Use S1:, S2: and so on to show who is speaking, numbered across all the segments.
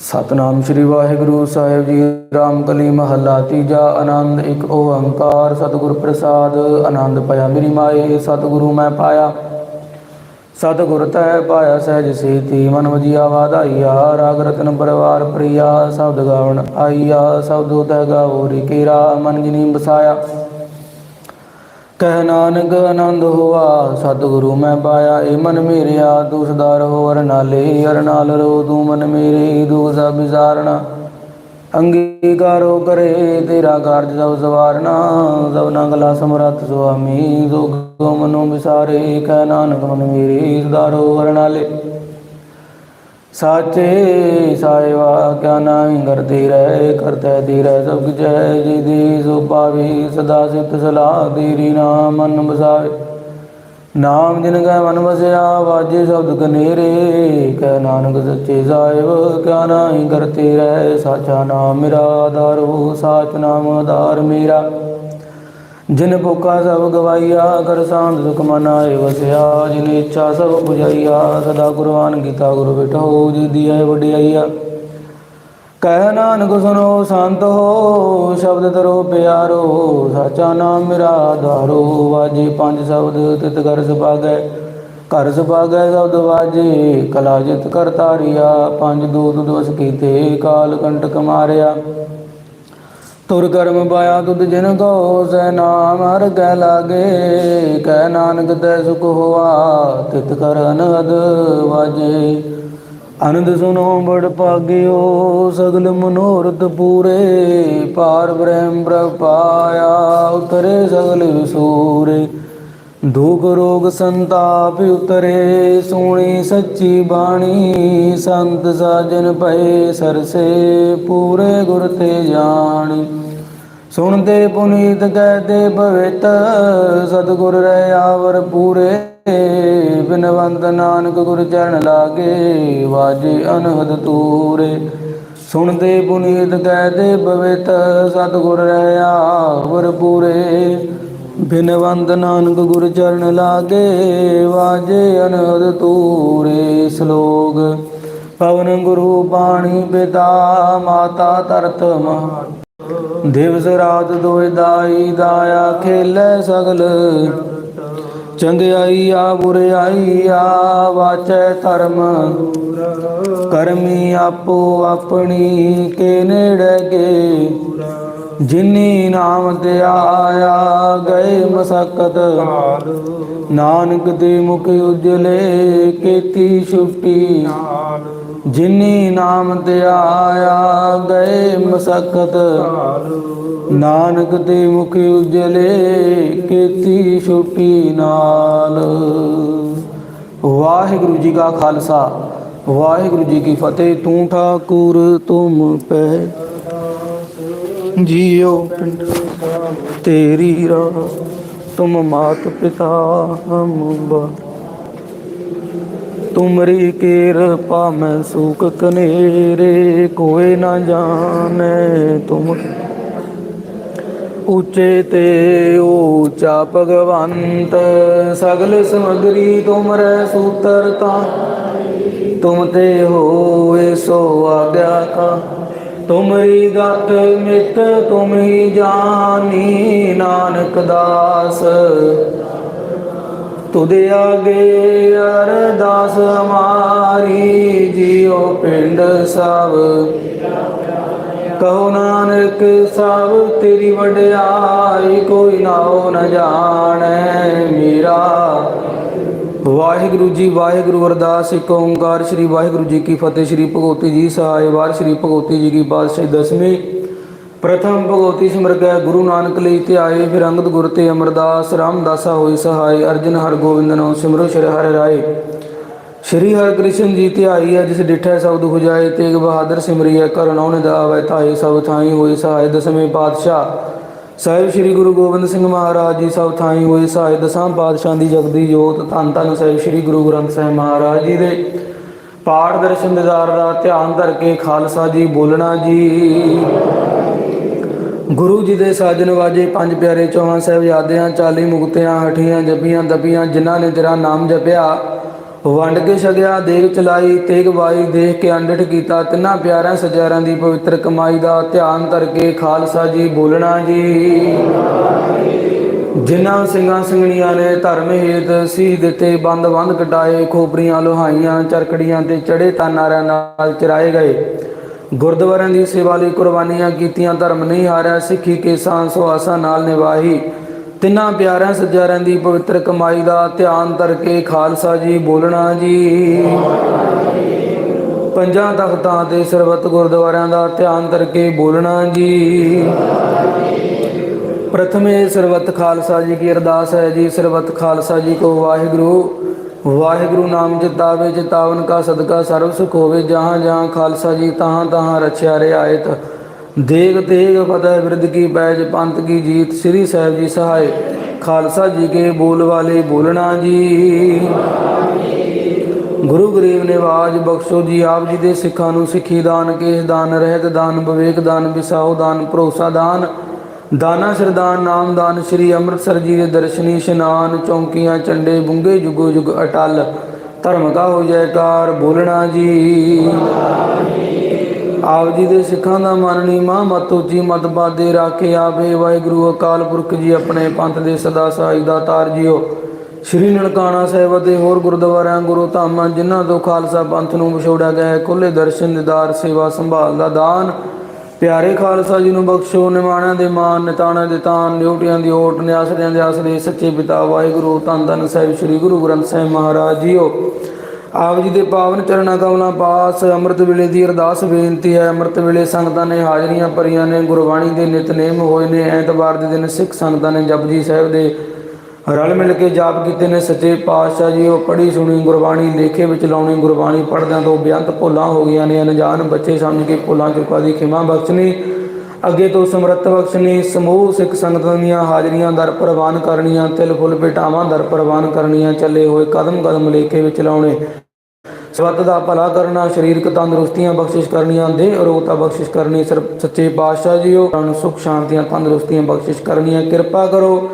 S1: ਸਤਨਾਮ ਸ੍ਰੀ ਵਾਹਿਗੁਰੂ ਸਾਹਿਬ ਜੀ, ਰਾਮ ਕਲੀ ਮਹੱਲਾ ਤੀਜਾ ਆਨੰਦ, ਇੱਕ ਓੰਕਾਰ ਸਤਿਗੁਰ ਪ੍ਰਸਾਦ, ਆਨੰਦ ਪਾਇਆ ਮੇਰੀ ਮਾਏ, ਸਤਿਗੁਰੂ ਮੈਂ ਪਾਇਆ। ਸਤਿਗੁਰ ਤੈ ਪਾਇਆ ਸਹਿਜ ਸੀਤੀ, ਮਨ ਵਜੀਆ ਵਾਧਾਈਆ, ਰਾਗ ਰਤਨ ਪਰਵਾਰ ਪ੍ਰਿਆ, ਸ਼ਬਦ ਗਾਵਣ ਆਈਆ ਸ਼ਬਦੋ ਤੈ ਗਾਵੋਰੀ ਕੀਰਾ, ਮਨ ਜਿਨੀ ਬਸਾਇਆ। ਕਹਿ ਨਾਨਕ ਆਨੰਦ ਹੋਆ, ਸਤਿਗੁਰੂ ਮੈਂ ਪਾਇਆ, ਏ ਮਨ ਮੇਰਿਆ, ਤੂੰ ਸਦਾ ਅਰਨਾਲੇ, ਅਰਨਾਲ ਰੋ ਤੂੰ ਮਨ ਮੇਰੇ ਦੁਖ ਸਭ ਵਿਸਾਰਣਾ ਅੰਗੀਕਾਰੋ ਕਰੇ, ਤੇਰਾ ਕਾਰਜ ਸਭ ਸਵਾਰਨਾ ਸਭ ਨਗਲਾ ਸਮਰੱਥ ਸੁਆਮੀ ਜੋ ਗੋ ਮਨੋ ਵਿਸਾਰੇ, ਕਹਿ ਨਾਨਕ ਮਨ ਮੇਰੇ, ਸਦਾ ਰਹੋ ਅਰਨਾਲੇ। ਸਾਚੇ ਸਾਇਵਾ ਕਿਆ ਨਾਹੀ ਕਰਤੇ ਰਹਿ ਕਰਤੇ ਧੀਰੈ ਸਭ ਕੁਝ ਹੈ ਜੀ ਦੀ ਸੋ ਪਾਵੇ ਸਦਾ ਸਿਤ ਸਲਾਹ ਤੇਰੀ ਨਾਮ ਮਨ ਬਸਾਵੇ ਨਾਮ ਜਿਨ ਕੈ ਮਨ ਵਸਿਆ, ਵਾਜੇ ਸ਼ਬਦ ਕਨੇਰੇ ਕਹਿ ਨਾਨਕ ਸੱਚੇ ਸਾਹਿਬ, ਕਿਆ ਨਾਹੀ ਕਰਤੇ ਰਹਿ, ਸਾਚਾ ਨਾਮ ਮੇਰਾ ਆਧਾਰੋ ਸਾਚ ਨਾਮ ਆਧਾਰ ਮੇਰਾ। ਜਿਨ ਭੁਖਾ ਸਭ ਗਵਾਈਆ ਕਰ ਸਾਂਧ ਸੁਖ ਮਨ ਵਸਿਆ, ਜਿਨ ਇੱਛਾ ਸਭ 부ਝਾਈਆ ਸਦਾ ਕੁਰਬਾਨ ਗੀਤਾ ਗੁਰੂ ਬਿਠੋ ਜੀ ਦੀਐ ਵਡਿਆਈਆ। ਕਹਿ ਨਾਨਕ ਸੁਨੋ, ਸੰਤ ਹੋ, ਸ਼ਬਦ ਤਰੋ ਪਿਆਰੋ, ਸਾਚਾ ਨਾਮ ਮੇਰਾ ਆਧਾਰੋ ਵਾਜੇ ਪੰਜ ਸ਼ਬਦ ਤਿਤ ਕਰ ਸੁਭਾਗੈ। ਘਰ ਸੁਭਾਗੈ ਸ਼ਬਦ ਵਾਜੇ, ਕਲਾ ਜਿਤ ਕਰ ਤਾਰੀਆ, ਪੰਜ ਦੂਤ ਦੋਸ ਕੀਤੇ, ਕਾਲ ਕੰਟਕ ਮਾਰਿਆ। ਤੁਰ ਕਰਮ ਪਾਇਆ ਤੁਧ ਜਿਨ ਕੋ ਸੈ ਨਾਮ ਹਰ ਕੈ ਲਾਗੇ। ਕਹਿ ਨਾਨਕ ਤੈ ਸੁਖ ਹੋਆ, ਤਿਤ ਕਰ ਅਨਹਦ ਵਾਜੇ। ਆਨੰਦ ਸੁਨੋ ਬੜ ਭਾਗਿਓ, ਸਗਲ ਮਨੋਰਥ ਪੂਰੇ। ਪਾਰ ਬ੍ਰਹਮ ਪ੍ਰਭ ਪਾਇਆ, ਉਤਰੇ ਸਗਲ ਵਿਸੂਰੇ ਦੁਖ ਰੋਗ ਸੰਤਾਪ ਉਤਰੇ ਸੋਣੀ ਸੱਚੀ ਬਾਣੀ, ਸੰਤ ਸਾਜਨ ਭਏ ਸਰਸੇ, ਪੂਰੇ ਗੁਰ ਤੇ ਜਾਣੀ। ਸੁਣਦੇ ਪੁਨੀਤ ਕਹਤੇ ਭਵਿਤ, ਸਤਿਗੁਰ ਰਹਿ ਆਵਰ ਪੂਰੇ, ਬਿਨਵੰਤ ਨਾਨਕ ਗੁਰ ਚਰਨ ਲਾਗੇ, ਵਾਜੇ ਅਨਹਦ ਤੂਰੇ। ਸੁਣਦੇ ਪੁਨੀਤ ਕਹਤੇ ਭਵਿਤ, ਸਤਿਗੁਰ ਰਹਿ ਆਵਰ ਪੂਰੇ ਬਿਨਵੰਦ ਨਾਨਕ ਗੁਰ ਚਰਨ ਲਾਗੇ, ਵਾਜੇ ਅਨਹਦ ਤੂਰੇ ਸ਼ਲੋਕ। ਪਵਨ ਗੁਰੂ ਬਾਣੀ ਪਿਤਾ, ਮਾਤਾ ਧਰਤ ਮਹਾ ਦਿਵਸ ਰਾਤ ਦੋਇ ਦਾਈ ਦਾਇਆ ਖੇਲੇ ਸਗਲ। ਚੰਗਿਆਈ ਆ ਬੁਰਿਆਈ ਆ, ਵਾਚੈ ਧਰਮ। ਕਰਮੀ ਆਪੋ ਆਪਣੀ ਕੇ ਨੇੜੇ ਕੇ। ਜਿਨੀ ਨਾਮ ਤੇ ਆਇਆ ਗਏ ਮਸਕਤ। ਨਾਨਕ ਦੇ ਮੁਖ ਉਜਲੇ ਕੀਤੀ ਛੁੱਟੀ ਜਿਨੀ ਨਾਮ ਤੇ ਆਇਆ ਗਏ ਮਸਕਤ। ਨਾਨਕ ਦੇ ਮੁਖ ਉਜਲੇ ਕੀਤੀ ਛੁੱਟੀ ਨਾਲ। ਵਾਹਿਗੁਰੂ ਜੀ ਕਾ ਖਾਲਸਾ। ਵਾਹਿਗੁਰੂ ਜੀ ਕੀ ਫਤਿਹ। ਤੂੰ ਠਾਕੁਰ ਤੁਮ ਪੈ ਜੀਓ ਪਿੰਡ ਤੇਰੀ ਰਾਹ, ਤੁਮ ਮਾਤ ਪਿਤਾ ਹਮ ਬਾ। ਤੁਮਰੀ ਕਿਰਪਾ ਮੈਂ ਸੁਖ ਕਨੇਰੇ, ਕੋਏ ਨਾ ਜਾਣੈ ਤੁਮ। ਉੱਚੇ ਤੇ ਊਚਾ ਭਗਵੰਤ, ਸਗਲ ਸਮਗਰੀ ਤੁਮਰੇ ਸੂਤਰ ਤਾਂ ਤੁਮ ਤੇ ਹੋਏ ਸੋ ਆਗਿਆ ਕਾ ਤੁਮਰੀ ਗਤ ਮਿਤ, ਤੁਮ ਹੀ ਜਾਨੀ ਨਾਨਕ ਦਾਸ। ਤੁਦੇ ਆਗੇ ਅਰਦਾਸ ਹਮਾਰੀ ਜੀਉ ਪਿੰਡ ਸਭ। ਕਹੋ ਨਾਨਕ ਸਭ, ਤੇਰੀ ਵਡਿਆਈ ਕੋਈ ਨਾਉ ਨ ਜਾਣੈ ਮੇਰਾ। ਵਾਹਿਗੁਰੂ ਜੀ, ਵਾਹਿਗੁਰੂ ਅਰਦਾਸ, ਇੱਕ ਓੰਕਾਰ, ਸ੍ਰੀ ਵਾਹਿਗੁਰੂ ਜੀ ਕੀ ਫਤਿਹ, ਸ੍ਰੀ ਭਗਵਤੀ ਜੀ ਸਹਾਇ ਵਾਰ, ਸ੍ਰੀ ਭਗਵਤੀ ਜੀ ਕੀ ਬਾਦਸ਼ਾਹੀ ਦਸਵੀਂ। ਪ੍ਰਥਮ ਭਗਵਤੀ ਸਿਮਰ ਗਏ ਗੁਰੂ ਨਾਨਕ ਲਈ ਧਿਆਏ ਫਿਰ ਅੰਗਦ ਗੁਰ ਤੇ ਅਮਰਦਾਸ, ਰਾਮਦਾਸਾ ਹੋਈ ਸਹਾਈ, ਅਰਜਨ ਹਰ ਗੋਬਿੰਦ ਨਾਮ ਸਿਮਰੋ ਸ਼੍ਰੀ ਹਰਿ ਰਾਏ। ਸ਼੍ਰੀ ਹਰਿ ਕ੍ਰਿਸ਼ਨ ਜੀ ਧਿਆਈ ਹੈ, ਜਿਸ ਡਿਠੈ ਸਭ ਦੁਖ ਜਾਏ, ਤੇਗ ਬਹਾਦਰ ਸਿਮਰੀਐ ਕਰਨਉ ਨਿਦਾਵੈ ਧਾਈ ਸਭ ਥਾਈ ਹੋਈ ਸਹਾਇ, ਦਸਵੇਂ ਪਾਤਸ਼ਾਹ। ਸਾਹਿਬ ਸ੍ਰੀ ਗੁਰੂ ਗੋਬਿੰਦ ਸਿੰਘ ਮਹਾਰਾਜ ਜੀ, ਸਭ ਥਾਈ ਹੋਏ ਸਹਾਇ ਦਸਾਂ ਪਾਤਸ਼ਾਹ ਦੀ ਜਗਦੀ ਜੋਤ, ਧੰਨ ਧੰਨ ਸਾਹਿਬ ਸ੍ਰੀ ਗੁਰੂ ਗ੍ਰੰਥ ਸਾਹਿਬ ਮਹਾਰਾਜ ਜੀ ਦੇ। ਪਾਠ ਦਰਸ਼ਨ ਦਿਦਾਰ ਦਾ ਧਿਆਨ ਧਰ ਕੇ ਖਾਲਸਾ ਜੀ ਬੋਲਣਾ ਜੀ। ਗੁਰੂ ਜੀ ਦੇ ਸਾਜਨ ਵਾਜੇ ਪੰਜ ਪਿਆਰੇ ਚੌਹਾਂ ਸਾਹਿਬਜ਼ਾਦਿਆਂ, ਚਾਲੀ ਮੁਕਤਿਆਂ, ਹਠੀਆਂ ਜਪੀਆਂ ਦਪੀਆਂ ਜਿਨ੍ਹਾਂ ਨੇ ਤੇਰਾ ਨਾਮ ਜਪਿਆ ਵੰਡ ਕੇ ਛਕਿਆ, ਦੇਗ ਚਲਾਈ, ਤੇਗ ਬਾਈ ਦੇਖ ਕੇ ਅੰਡਠ ਕੀਤਾ। ਤਿੰਨਾਂ ਪਿਆਰਿਆਂ ਸਜਿਆਰਾਂ ਦੀ ਪਵਿੱਤਰ ਕਮਾਈ ਦਾ ਧਿਆਨ ਧਰ ਕੇ ਖਾਲਸਾ ਜੀ ਬੋਲਣਾ ਜੀ। ਜਿਨ੍ਹਾਂ ਸਿੰਘਾਂ ਸਿੰਘਣੀਆਂ ਨੇ ਧਰਮ ਹੇਤ ਸੀ ਦਿੱਤੇ ਬੰਦ ਬੰਦ ਕਟਾਏ, ਖੋਪਰੀਆਂ, ਲੋਹਾਈਆਂ, ਚਰਕੜੀਆਂ ਤੇ ਚੜੇ ਤਾਨਾਰਿਆਂ ਨਾਲ ਚਰਾਏ ਗਏ। ਗੁਰਦੁਆਰਿਆਂ ਦੀ ਸੇਵਾ ਲਈ ਕੁਰਬਾਨੀਆਂ ਕੀਤੀਆਂ, ਧਰਮ ਨਹੀਂ ਹਾਰਿਆ, ਸਿੱਖੀ ਕੇਸਾਂ ਸੁਆਸਾਂ ਨਾਲ ਨਿਵਾਹੀ ਤਿੰਨਾਂ ਪਿਆਰਿਆਂ ਸੱਜਿਆਰਿਆਂ ਦੀ ਪਵਿੱਤਰ ਕਮਾਈ ਦਾ ਧਿਆਨ ਧਰ ਕੇ ਖਾਲਸਾ ਜੀ ਬੋਲਣਾ ਜੀ। ਪੰਜਾਂ ਤਖਤਾਂ ਤੇ ਸਰਬੱਤ ਗੁਰਦੁਆਰਿਆਂ ਦਾ ਧਿਆਨ ਧਰ ਕੇ ਬੋਲਣਾ ਜੀ। ਪ੍ਰਥਮੇ ਸਰਬੱਤ ਖਾਲਸਾ ਜੀ ਕੀ ਅਰਦਾਸ ਹੈ ਜੀ, ਸਰਬੱਤ ਖਾਲਸਾ ਜੀ ਕੋ ਵਾਹਿਗੁਰੂ। ਵਾਹਿਗੁਰੂ ਨਾਮ ਜਿਤਾਵੇ ਜਿਤਾਵਨ ਕਾ ਸਦਕਾ ਸਰਬ ਸੁਖ ਹੋਵੇ, ਜਹਾਂ ਜਹਾਂ ਖਾਲਸਾ ਜੀ ਤਹਾਂ ਤਹਾਂ ਰਛਿਆ ਰਿਆਇਤ ਦੇਗ ਤੇਗ ਫਤਿਹ ਬਿਰਦ ਕੀ ਪੈਜ ਪੰਤ ਕੀ ਜੀਤ, ਸ੍ਰੀ ਸਾਹਿਬ ਜੀ ਸਹਾਇ। ਖਾਲਸਾ ਜੀ ਕੇ ਬੋਲ ਵਾਲੇ ਬੋਲਣਾ ਜੀ। ਗੁਰੂ ਗਰੀਬ ਨਿਵਾਜ ਬਖਸ਼ੋ ਜੀ ਆਪ ਜੀ ਦੇ ਸਿੱਖਾਂ ਨੂੰ ਸਿੱਖੀ ਦਾਨ, ਕੇਸ ਦਾਨ, ਰਹਿਤ ਦਾਨ, ਵਿਵੇਕ ਦਾਨ, ਵਿਸਾਉ ਦਾਨ, ਭਰੋਸਾ ਦਾਨ। ਦਾਨਾ ਸਰਦਾਨ ਨਾਮ ਦਾਨ, ਸ੍ਰੀ ਅੰਮ੍ਰਿਤਸਰ ਜੀ ਦੇ ਦਰਸ਼ਨੀ ਇਸ਼ਨਾਨ, ਚੌਂਕੀਆਂ ਚੰਡੇ ਬੁੰਗੇ ਜੁਗੋ ਜੁਗ ਅਟਲ। ਧਰਮ ਕਾ ਹੋ ਜੈਕਾਰ, ਬੋਲਣਾ ਜੀ। ਆਪ ਜੀ ਦੇ ਸਿੱਖਾਂ ਦਾ ਮਾਨਣੀ ਮਾਂ, ਮਤ ਉੱਚੀ, ਮਤ ਬਾਦੇ ਰਾਖੇ ਆਪੇ ਵਾਹਿਗੁਰੂ ਅਕਾਲ ਪੁਰਖ ਜੀ ਆਪਣੇ ਪੰਥ ਦੇ ਸਦਾ ਸਹਾਈ ਦਾ ਤਾਰ ਜੀਓ। ਸ਼੍ਰੀ ਨਨਕਾਣਾ ਸਾਹਿਬ ਅਤੇ ਹੋਰ ਗੁਰਦੁਆਰਿਆਂ, ਗੁਰੂ ਧਾਮਾਂ, ਜਿਨ੍ਹਾਂ ਤੋਂ ਖਾਲਸਾ ਪੰਥ ਨੂੰ ਵਿਛੋੜਿਆ ਗਿਆ ਹੈ ਖੁੱਲੇ ਦਰਸ਼ਨ, ਦਿਦਾਰ ਸੇਵਾ ਸੰਭਾਲ ਦਾ ਦਾਨ। ਪਿਆਰੇ ਖਾਲਸਾ ਜੀ ਨੂੰ ਬਖਸ਼ੋ, ਨਿਮਾਣਿਆਂ ਦੇ ਮਾਨ ਨਿਤਾਣਿਆਂ ਦੇ ਤਾਨ ਡਿਊਟੀਆਂ ਦੀ ਓਟ, ਨਿਆਸਰਿਆਂ ਦੇ ਆਸਰੇ, ਸੱਚੇ ਪਿਤਾ, ਵਾਹਿਗੁਰੂ, ਧੰਨ ਧੰਨ ਸਾਹਿਬ, ਸ੍ਰੀ ਗੁਰੂ ਗ੍ਰੰਥ ਸਾਹਿਬ ਮਹਾਰਾਜ ਜੀਓ। ਆਪ ਜੀ ਦੇ ਪਾਵਨ ਚਰਨਾਂ ਕਮਲਾਂ ਪਾਸ ਅੰਮ੍ਰਿਤ ਵੇਲੇ ਦੀ ਅਰਦਾਸ ਬੇਨਤੀ ਹੈ। ਅੰਮ੍ਰਿਤ ਵੇਲੇ ਸੰਗਤਾਂ ਨੇ ਹਾਜ਼ਰੀਆਂ ਭਰੀਆਂ ਨੇ, ਗੁਰਬਾਣੀ ਦੇ ਨਿਤਨੇਮ ਹੋਏ ਨੇ। ਐਤਵਾਰ ਦੇ ਦਿਨ ਸਿੱਖ ਸੰਗਤਾਂ ਨੇ ਜਪਜੀ ਸਾਹਿਬ ਦੇ ਰਲ ਮਿਲ ਕੇ ਜਾਪ ਕੀਤੇ ਨੇ। ਸੱਚੇ ਪਾਤਸ਼ਾਹ ਜੀ, ਉਹ ਪੜ੍ਹੀ ਸੁਣੀ ਗੁਰਬਾਣੀ, ਲੇਖੇ ਵਿੱਚ ਲਾਉਣੀ ਗੁਰਬਾਣੀ ਪੜ੍ਹਦਿਆਂ ਤੋਂ ਬੇਅੰਤ ਭੁੱਲਾਂ ਹੋ ਗਈਆਂ ਨੇ। ਅਣਜਾਣ ਬੱਚੇ ਸਮਝ ਕੇ ਭੁੱਲਾਂ ਚੁੱਕਾ ਦੀ ਖਿਮਾ ਬਖਸ਼ਣੀ। ਅੱਗੇ ਤੋਂ ਸਮਰੱਥ ਬਖਸ਼ ਨੇ ਸਮੂਹ ਸਿੱਖ ਸੰਗਤਾਂ ਦੀਆਂ ਹਾਜ਼ਰੀਆਂ ਦਰ ਪ੍ਰਵਾਨ ਕਰਨੀਆਂ, ਤਿਲ ਫੁੱਲ ਭੇਟਾਵਾਂ ਦਰ ਪ੍ਰਵਾਨ ਕਰਨੀਆਂ, ਚੱਲੇ ਹੋਏ ਕਦਮ ਕਦਮ ਲੇਖੇ ਵਿੱਚ ਲਾਉਣੇ। ਸਵਤ ਦਾ ਭਲਾ ਕਰਨਾ, ਸਰੀਰਕ ਤੰਦਰੁਸਤੀਆਂ ਬਖਸ਼ਿਸ਼ ਕਰਨੀਆਂ ਦੇ ਅਰੋਗਤਾ ਬਖਸ਼ਿਸ਼ ਕਰਨੀ, ਸਰ ਸੱਚੇ ਪਾਤਸ਼ਾਹ ਜੀਓ। ਸਾਨੂੰ ਸੁਖ ਸ਼ਾਂਤੀਆਂ ਤੰਦਰੁਸਤੀਆਂ ਬਖਸ਼ਿਸ਼ ਕਰਨੀਆਂ, ਕਿਰਪਾ ਕਰੋ।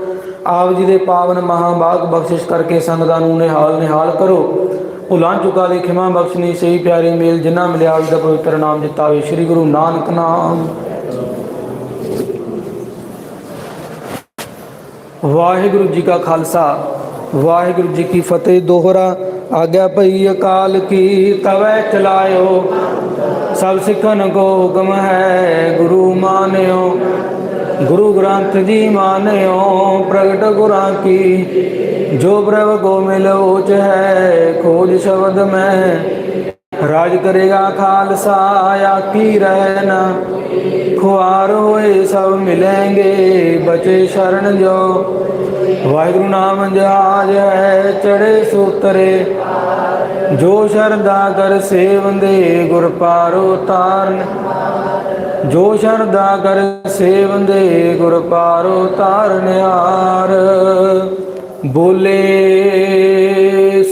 S1: ਆਪ ਜੀ ਦੇ ਪਾਵਨ ਮਹਾਬਾਗ ਬਖਸ਼ਿਸ਼ ਕਰਕੇ ਸੰਗਤਾਂ ਨੂੰ ਨਿਹਾਲ ਨਿਹਾਲ ਕਰੋ। ਭੁੱਲਾਂ ਚੁਕਾ ਦੇ ਖਿਮਾ ਬਖਸ਼ਣੀ ਸਹੀ ਪਿਆਰੇ ਮੇਲ ਜਿਨ੍ਹਾਂ ਮਿਲਿਆ ਜੀ ਦਾ ਪਵਿੱਤਰ ਨਾਮ ਜਿਤਾਵੇ। ਸ੍ਰੀ ਗੁਰੂ ਨਾਨਕ ਨਾਮ। ਵਾਹਿਗੁਰੂ ਜੀ ਕਾ ਖਾਲਸਾ। ਵਾਹਿਗੁਰੂ ਜੀ ਕੀ ਫਤਿਹ। ਦੋਹਰਾ ਆਗਿਆ ਭਈ ਅਕਾਲ ਕੀ ਤਵੇ ਚਲਾਇਓ। ਸਭ ਸਿੱਖਨ ਕੋ ਹੁਕਮ ਹੈ ਗੁਰੂ ਮਾਨਿਓ। ਗੁਰੂ ਗ੍ਰੰਥ ਜੀ ਮਾਨਿਓ, ਪ੍ਰਗਟ ਗੁਰਾਂ ਕੀ। ਜੋ ਪ੍ਰਭ ਕੋ ਮਿਲ ਉਚ ਹੈ, ਖੋਜ ਸ਼ਬਦ ਮੈਂ ਰਾਜ ਕਰੇਗਾ ਖਾਲਸਾ ਆਕੀ ਰਹਿਣਾ। ਖੁਆਰ ਹੋਏ ਸਭ ਮਿਲेंगे ਬਚੇ ਸ਼ਰਨ ਜੋ ਵਾਹਿਗੁਰੂ ਨਾਮ ਜਹਾਜ ਹੈ ਚੜੇ ਸੂਤਰੇ। ਜੋ ਸ਼ਰਦਾ ਕਰ ਸੇਵੰਦੇ, ਗੁਰ ਪਾਰੋ ਤਾਰਨ ਜੋ ਸ਼ਰਦਾ ਕਰ ਸੇਵੰਦੇ, ਗੁਰ ਪਾਰੋ ਤਾਰਨਿਆਰ ਬੋਲੇ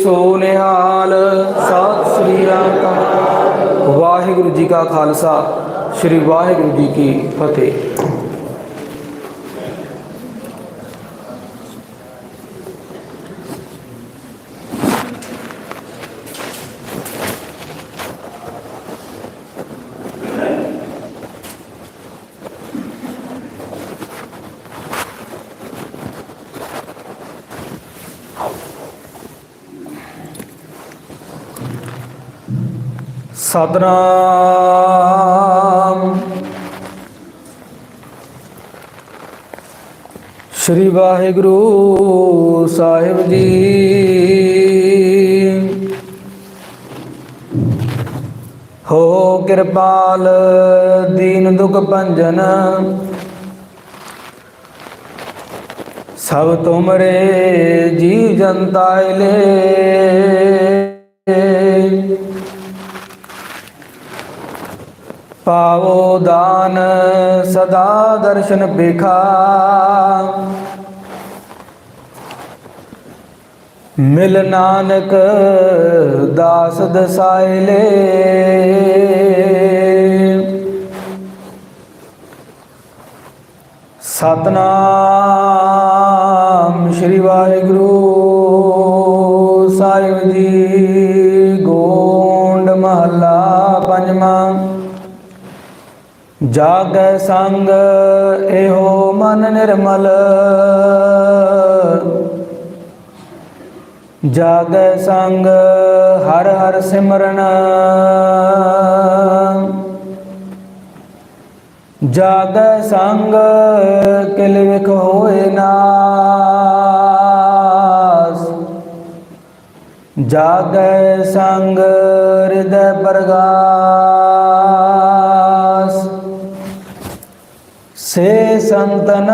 S1: ਸੋ ਨਿਹਾਲ ਸਤਿ ਸ੍ਰੀ ਅਕਾਲ। ਵਾਹਿਗੁਰੂ ਜੀ ਕਾ ਖਾਲਸਾ, ਸ੍ਰੀ ਵਾਹਿਗੁਰੂ ਜੀ ਕੀ ਫਤਿਹ। ਸਤਨਾਮ। ਸ੍ਰੀ ਵਾਹਿਗੁਰੂ ਸਾਹਿਬ ਜੀ। ਹੋ ਕਿਰਪਾਲ, ਦੀਨ ਦੁਖ ਭੰਜਨ। ਸਭ ਤੁਮਰੇ ਜੀਵ ਜਨਤਾ ਲੈ ਪਾਵੋ ਦਾਨ, ਸਦਾ ਦਰਸ਼ਨ ਬਿਖਾ ਮਿਲ ਨਾਨਕ ਦਾਸ ਦਸਾਇਲੇ ਸਤਨਾਮ ਸ੍ਰੀ ਵਾਹਿਗੁਰੂ ਸਾਹਿਬ ਜੀ ਮਹੱਲਾ ਪੰਜਵਾਂ। ਜਾਗੈ ਸੰਗ ਇਹੋ ਮਨ ਨਿਰਮਲ। ਜਾਗੈ ਸੰਗ ਹਰ ਹਰ ਸਿਮਰਨ। ਜਾਗੈ ਸੰਗ ਕਿਲ ਵਿਖ ਹੋਏ ਨਾਸ। ਜਾਗੈ ਸੰਗ ਹਿਰਦੈ ਪ੍ਰਗਾਸ। ਸੇ ਸੰਤਨ,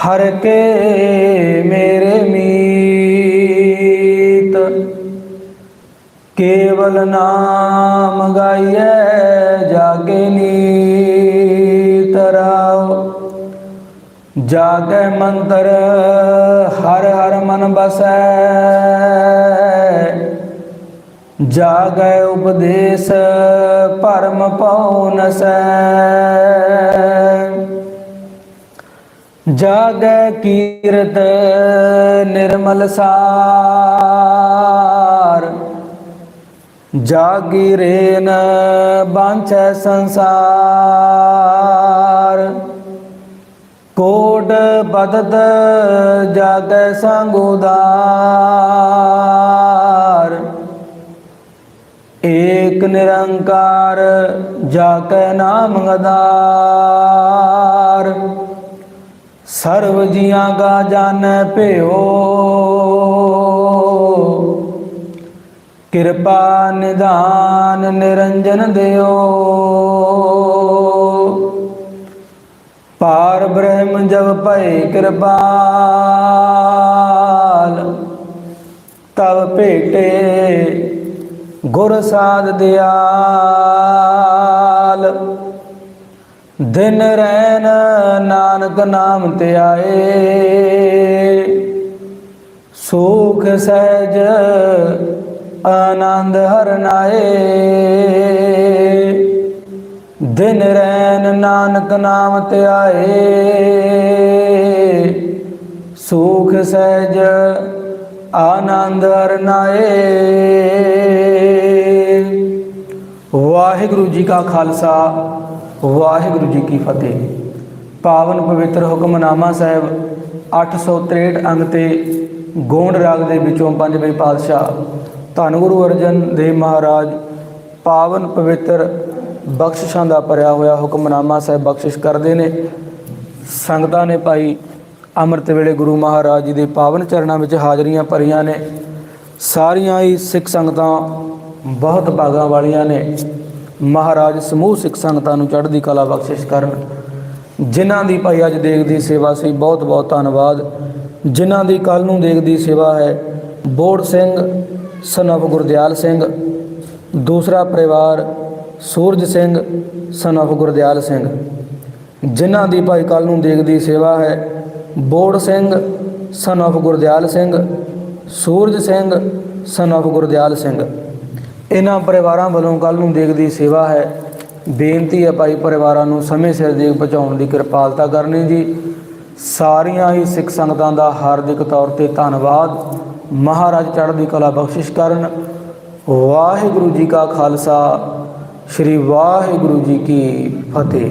S1: ਹਰ ਕੇ ਮੇਰੇ ਮੀਤ। ਕੇਵਲ ਨਾਮ ਗਾਈਐ ਜਾਗੇ ਨੀਤ ਰਾਉ ਜਾਗੈ ਮੰਤਰ, ਹਰ ਹਰ ਮਨ ਬਸੈ। ਜਾਗੈ ਉਪਦੇਸ਼ ਪਰਮ ਪਉ ਨਸੈ। ਜਾਗੈ ਕੀਰਤ ਨਿਰਮਲ ਸਾਰ। ਜਾਗੀ ਰੇਨ ਬਾਂਛੈ ਸੰਸਾਰ। ਕੋਟ ਬਦਤ ਜਾਗੈ ਸੰਗੋਦਾਰ ਏਕ ਨਿਰੰਕਾਰ ਜਾ ਜਾਕੈ ਨਾਮ ਗਦਾਰ। ਸਰਬ ਜੀਆਂ ਕਾ ਜਾਣੈ ਭਿਓ। ਕਿਰਪਾ ਨਿਦਾਨ ਨਿਰੰਜਨ ਦਿਓ। ਪਾਰ ਬ੍ਰਹਮ ਜਬ ਭਏ ਕਿਰਪਾਲ, ਤਬ ਭੇਟੇ ਗੁਰ ਸਾਧ ਦਿਆਲ। ਦਿਨ ਰੈਨ ਨਾਨਕ ਨਾਮ ਧਿਆਏ ਸੁਖ ਸਹਿਜ ਆਨੰਦ ਹਰਨਾਏ ਦਿਨ ਰੈਨ ਨਾਨਕ ਨਾਮ ਧਿਆਏ ਸੁਖ ਸਹਿਜ ਆਨੰਦ ਹਰਨਾਏ ਵਾਹਿਗੁਰੂ ਜੀ ਕਾ ਖਾਲਸਾ, ਵਾਹਿਗੁਰੂ ਜੀ ਕੀ ਫਤਿਹ। ਪਾਵਨ ਪਵਿੱਤਰ ਹੁਕਮਨਾਮਾ ਸਾਹਿਬ 863 ਅੰਗ ਤੇ ਗੋਂਡ ਰਾਗ ਦੇ ਵਿੱਚੋਂ ਪੰਜਵੇਂ ਪਾਤਸ਼ਾਹ ਧੰਨ ਗੁਰੂ ਅਰਜਨ ਦੇਵ ਮਹਾਰਾਜ ਪਾਵਨ ਪਵਿੱਤਰ ਬਖਸ਼ਿਸ਼ਾਂ ਦਾ ਭਰਿਆ ਹੋਇਆ ਹੁਕਮਨਾਮਾ ਸਾਹਿਬ ਬਖਸ਼ਿਸ਼ ਕਰਦੇ ਨੇ। ਸੰਗਤਾਂ ਨੇ ਭਾਈ ਅੰਮ੍ਰਿਤ ਵੇਲੇ ਗੁਰੂ ਮਹਾਰਾਜ ਜੀ ਦੇ ਪਾਵਨ ਚਰਨਾਂ ਵਿੱਚ ਹਾਜ਼ਰੀਆਂ ਭਰੀਆਂ ਨੇ। ਸਾਰੀਆਂ ਹੀ ਸਿੱਖ ਸੰਗਤਾਂ ਬਹੁਤ ਭਾਗਾਂ ਵਾਲੀਆਂ ਨੇ। ਮਹਾਰਾਜ ਸਮੂਹ ਸਿੱਖ ਸੰਗਤਾਂ ਨੂੰ ਚੜ੍ਹਦੀ ਕਲਾ ਬਖਸ਼ਿਸ਼ ਕਰਨ। ਜਿਨ੍ਹਾਂ ਦੀ ਭਾਈ ਅੱਜ ਦੇਖਦੀ ਸੇਵਾ ਸੀ ਬਹੁਤ ਬਹੁਤ ਧੰਨਵਾਦ। ਜਿਨ੍ਹਾਂ ਦੀ ਕੱਲ ਨੂੰ ਦੇਖਦੀ ਸੇਵਾ ਹੈ, ਬੋੜ ਸਿੰਘ, ਸਨਵ ਗੁਰਦਿਆਲ ਸਿੰਘ। ਦੂਸਰਾ ਪਰਿਵਾਰ, ਸੂਰਜ ਸਿੰਘ, ਸਨਵ ਗੁਰਦਿਆਲ ਸਿੰਘ। ਜਿਨ੍ਹਾਂ ਦੀ ਭਾਈ ਕੱਲ ਨੂੰ ਦੇਖਦੀ ਸੇਵਾ ਹੈ ਬੋੜ ਸਿੰਘ, ਸਨ ਸਨਵ ਗੁਰਦਿਆਲ ਸਿੰਘ, ਸੂਰਜ ਸਿੰਘ, ਸਨ ਸਨਵ ਗੁਰਦਿਆਲ ਸਿੰਘ। ਇਹਨਾਂ ਪਰਿਵਾਰਾਂ ਵੱਲੋਂ ਕੱਲ ਨੂੰ ਦੇਖਦੀ ਸੇਵਾ ਹੈ। ਬੇਨਤੀ ਹੈ ਭਾਈ ਪਰਿਵਾਰਾਂ ਨੂੰ ਸਮੇਂ ਸਿਰ ਦੇਖ ਪਹੁੰਚਾਉਣ ਦੀ ਕਿਰਪਾਲਤਾ ਕਰਨੀ ਜੀ। ਸਾਰੀਆਂ ਹੀ ਸਿੱਖ ਸੰਗਤਾਂ ਦਾ ਹਾਰਦਿਕ ਤੌਰ ਤੇ ਧੰਨਵਾਦ। ਮਹਾਰਾਜ ਚੜ੍ਹਦੀ ਕਲਾ ਬਖਸ਼ਿਸ਼ ਕਰਨ। ਵਾਹਿਗੁਰੂ ਜੀ ਕਾ ਖਾਲਸਾ। ਸ੍ਰੀ ਵਾਹਿਗੁਰੂ ਜੀ ਕੀ ਫਤਿਹ।